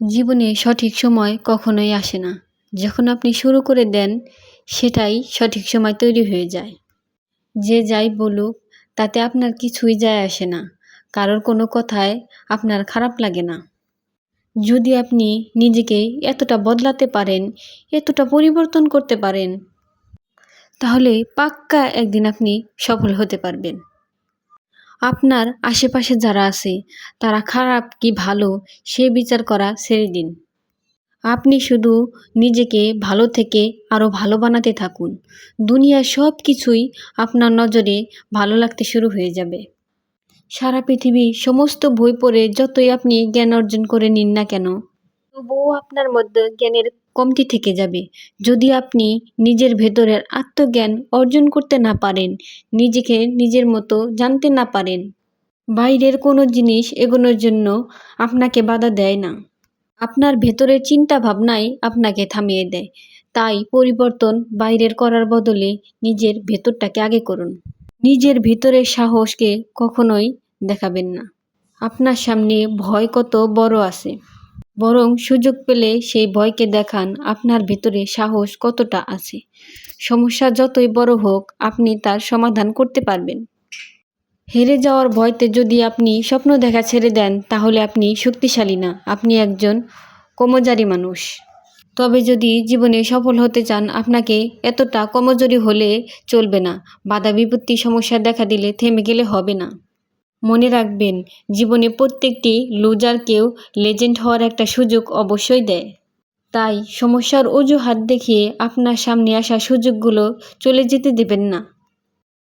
জীবনে সঠিক সময় কখনোই আসে না। যখন আপনি শুরু করে দেন, সেটাই সঠিক সময় তৈরি হয়ে যায়। যে যাই বলুক, তাতে আপনার কিছুই যায় আসে না। কারোর কোনো কথায় আপনার খারাপ লাগে না। যদি আপনি নিজেকে এতটা বদলাতে পারেন, এতটা পরিবর্তন করতে পারেন, তাহলে পাক্কা একদিন আপনি সফল হতে পারবেন। আপনার আশেপাশে যারা আছে, তারা খারাপ কি ভালো, সে বিচার করা ছেড়ে দিন। আপনি শুধু নিজেকে ভালো থেকে আরও ভালো বানাতে থাকুন। দুনিয়ার সব কিছুই আপনার নজরে ভালো লাগতে শুরু হয়ে যাবে। সারা পৃথিবী সমস্ত বই পড়ে যতই আপনি জ্ঞান অর্জন করে নিন না কেন তবুও আপনার মধ্যে জ্ঞানের কমতি থেকে যাবে। যদি আপনি নিজের ভেতরের আত্মজ্ঞান অর্জন করতে না পারেন, নিজেকে নিজের মতো জানতে না পারেন, বাইরের কোনো জিনিস এগোনোর জন্য আপনাকে বাধা দেয় না। আপনার ভেতরের চিন্তা ভাবনাই আপনাকে থামিয়ে দেয়। তাই পরিবর্তন বাইরের করার বদলে নিজের ভেতরটাকে আগে করুন। নিজের ভেতরের সাহসকে কখনোই দেখাবেন না। আপনার সামনে ভয় কত বড় আছে। বরং সুযোগ পেলে সেই ভয়কে দেখান আপনার ভেতরে সাহস কতটা আছে। সমস্যা যতই বড় হোক, আপনি তার সমাধান করতে পারবেন। হেরে যাওয়ার ভয়তে যদি আপনি স্বপ্ন দেখা ছেড়ে দেন, তাহলে আপনি শক্তিশালী না। আপনি একজন কমজারি মানুষ। তবে যদি জীবনে সফল হতে চান, আপনাকে এতটা কমজোরি হলে চলবে না। বাধা বিপত্তি সমস্যা দেখা দিলে থেমে গেলে হবে না। মনে রাখবেন, জীবনে প্রত্যেকটি লুজারকেও লেজেন্ড হওয়ার একটা সুযোগ অবশ্যই দেয়। তাই সমস্যার অজুহাত দেখিয়ে আপনার সামনে আসা সুযোগগুলো চলে যেতে দেবেন না।